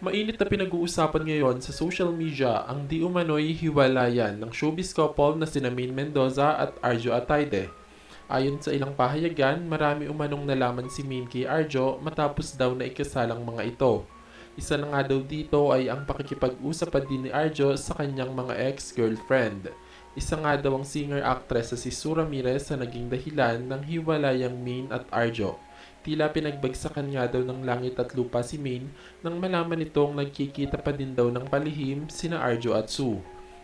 Mainit na pinag-uusapan ngayon sa social media ang di umano'y hiwalayan ng showbiz couple na sina Min Mendoza at Arjo Atayde. Ayon sa ilang pahayagan, marami umanong nalaman si Min kay Arjo matapos daw na ikasalang mga ito. Isa na nga daw dito ay ang pakikipag-usap pa din ni Arjo sa kanyang mga ex-girlfriend. Isa nga daw ang singer-actress sa si Sue Ramirez sa naging dahilan ng hiwalayang Min at Arjo. Tila pinagbagsakan nga daw ng langit at lupa si Min nang malaman nitong nagkikita pa din daw ng palihim sina Arjo at Sue.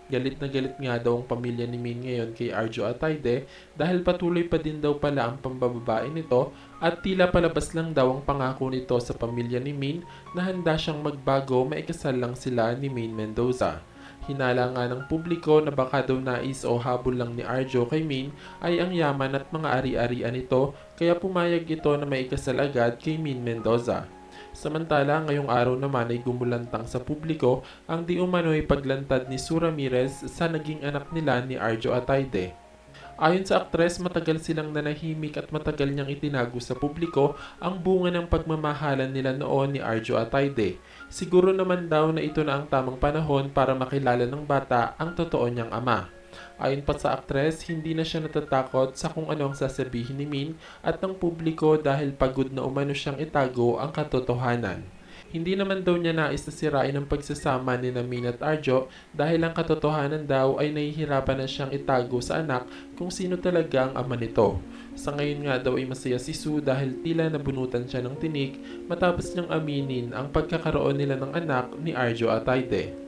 Galit na galit nga daw ang pamilya ni Min ngayon kay Arjo Atayde dahil patuloy pa din daw pala ang pambababae nito at tila palabas lang daw ang pangako nito sa pamilya ni Min na handa siyang magbago maikasal lang sila ni Min Mendoza. Hinala nga ng publiko na baka daw nais o habol lang ni Arjo kay Min ay ang yaman at mga ari-arian nito kaya pumayag ito na maikasal agad kay Min Mendoza. Samantala, ngayong araw naman ay gumulantang sa publiko ang di umano'y paglantad ni Sue Ramirez sa naging anak nila ni Arjo Atayde. Ayon sa aktres, matagal silang nanahimik at matagal niyang itinago sa publiko ang bunga ng pagmamahalan nila noon ni Arjo Atayde. Siguro naman daw na ito na ang tamang panahon para makilala ng bata ang totoo niyang ama. Ayon pa sa aktres, hindi na siya natatakot sa kung ano ang sasabihin ni Min at ng publiko dahil pagod na umano siyang itago ang katotohanan. Hindi naman daw niya nais na sirain ang pagsasama ni Min at Arjo dahil ang katotohanan daw ay nahihirapan na siyang itago sa anak kung sino talaga ang ama nito. Sa ngayon nga daw ay masaya si Sue dahil tila nabunutan siya ng tinik matapos niyang aminin ang pagkakaroon nila ng anak ni Arjo Atayde.